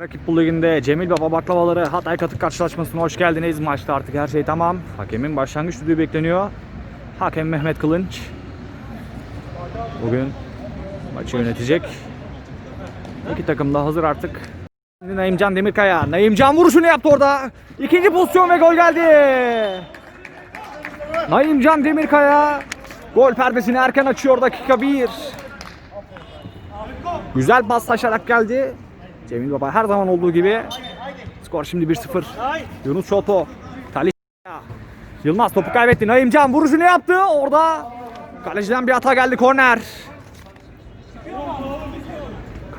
Rakip Bul Ligi'nde Cemil Baba Baklavaları Hatay Katık karşılaşmasına hoş geldiniz. Maçta artık her şey tamam. Hakemin başlangıç düdüğü bekleniyor. Hakem Mehmet Kılınç. Bugün maçı yönetecek. İki takım da hazır artık. Naimcan Demirkaya. Naimcan vuruşunu yaptı orada. İkinci pozisyon ve gol geldi. Naimcan Demirkaya gol perdesini erken açıyor dakika 1. Güzel paslaşarak geldi. Cemil Baba her zaman olduğu gibi. Skor şimdi 1-0. Yunus Çoto. Talih Yılmaz topu kaybetti. Naimcan vuruşunu yaptı. Orada kaleciden bir hata geldi. Korner.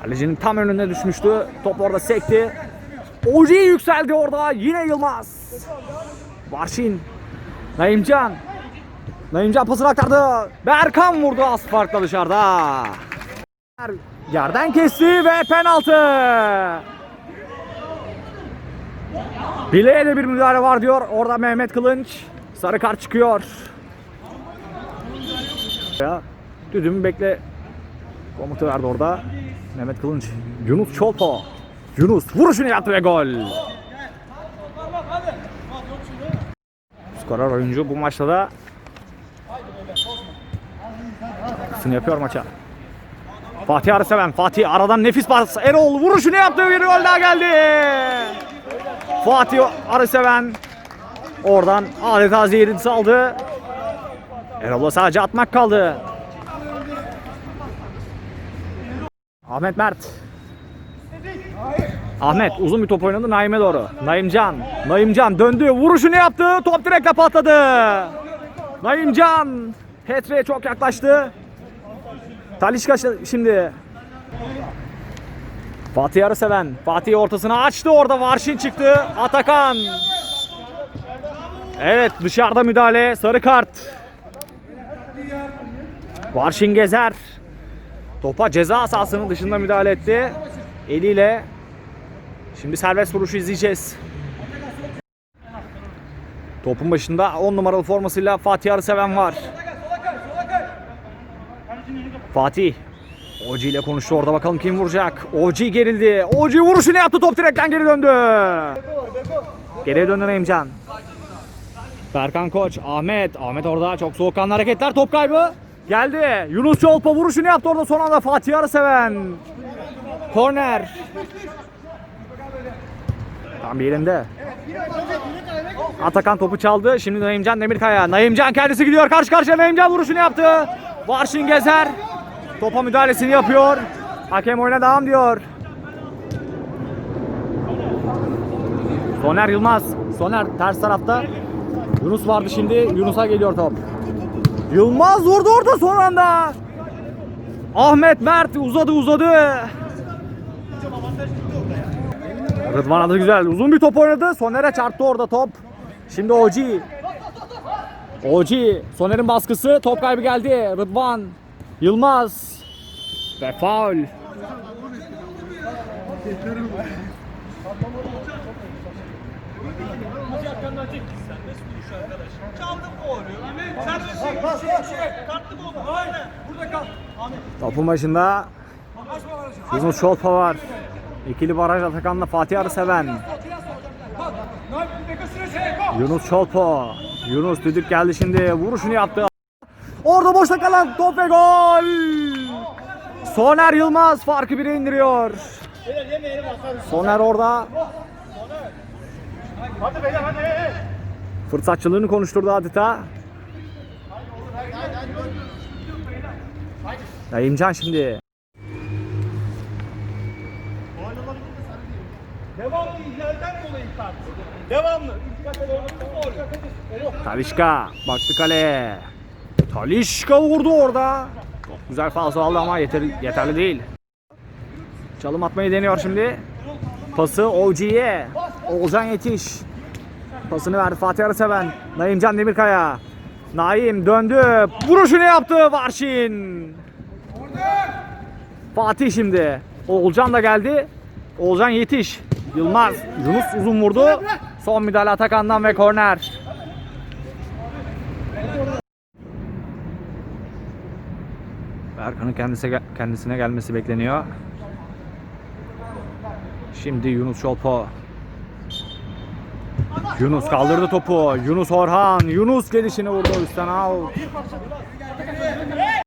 Kalecinin tam önüne düşmüştü. Top orada sekti. Oji yükseldi orada. Yine Yılmaz. Varşin. Naimcan. Naimcan pasını aktardı. Berkan vurdu az farkla dışarıda. Yerden kesti ve penaltı. Bileğe de bir müdahale var diyor. Orada Mehmet Kılınç. Sarı kart çıkıyor. Ya, düdüğümü bekle. Komutu verdi orada. Mehmet Kılınç. Yunus Çolpo. Yunus vuruşunu yaptı ve gol. Skorer oyuncu bu maçta da katkısını yapıyor maça. Fatih Arıseven. Fatih aradan nefis pas. Erol vuruşunu yaptı. Bir gol daha geldi. Fatih Arıseven oradan adeta zehirini saldı. Erol'a sadece atmak kaldı. Ahmet Mert. Ahmet uzun bir top oynadı Naim'e doğru. Naimcan. Naimcan döndü. Vuruşunu yaptı. Top direkte patladı. Naimcan. Petre'ye çok yaklaştı. Talişka şimdi. Fatih Arıseven. Fatih ortasına açtı orada. Varşin çıktı. Atakan. Evet dışarıda müdahale. Sarı kart. Varşin Gezer. Topa ceza sahasının dışında müdahale etti. Eliyle. Şimdi serbest vuruşu izleyeceğiz. Topun başında 10 numaralı formasıyla Fatih Arıseven var. Fatih. Oji ile konuştu orada bakalım kim vuracak. Oji gerildi. Oji vuruşunu yaptı top direkten geri döndü. Geriye döndü Emcan. Berkan Koç, Ahmet. Ahmet orada çok soğukkanlı hareketler. Top kaybı. Geldi. Yunus Çolpa vuruşunu yaptı orada son anda Fatih Arıseven. Korner. Tam yerinde. Atakan topu çaldı. Şimdi Naimcan Demirkaya. Naimcan kendisi gidiyor. Karşı karşıya Naimcan vuruşunu yaptı. Varşin Gezer. Topa müdahalesini yapıyor. Hakem oyuna devam diyor. Soner Yılmaz. Soner ters tarafta. Yunus vardı şimdi. Yunus'a geliyor top. Yılmaz vurdu orada son anda. Ahmet Mert uzadı uzadı. Rıdvan adı güzel. Uzun bir top oynadı. Soner'e çarptı orada top. Şimdi Oji. Oji. Soner'in baskısı. Top kaybı geldi. Rıdvan. Yılmaz. Ve faul. Topun başında Yunus Çolpa var. İkili baraj Atakan'la Fatih Arıseven. Yunus Çolpo. Yunus düdük geldi şimdi. Vuruşunu yaptı. Orada boşta kalan top ve gol. Soner Yılmaz farkı bire indiriyor. Soner orada. Fırsatçılığını konuşturdu adeta. Naimcan şimdi. Devamlı ihlalden dolayı kart. Devamlı. Talişka baktı kaleye. Talişka vurdu orada. Çok güzel falso aldı ama yeter, yeterli değil. Çalım atmayı deniyor şimdi. Pası Oji'ye. Oğuzhan yetiş. Pasını verdi Fatih Arıseven. Naimcan Demirkaya. Naim döndü. Vuruşunu yaptı Varşin. Fatih şimdi. Oğulcan da geldi. Oğulcan yetiş. Yılmaz. Yunus uzun vurdu. Son müdahale Atakan'dan ve korner. Berkan'ın kendisi kendisine gelmesi bekleniyor. Şimdi Yunus Çolpo. Yunus kaldırdı topu. Yunus Orhan. Yunus gelişini vurdu üstten out.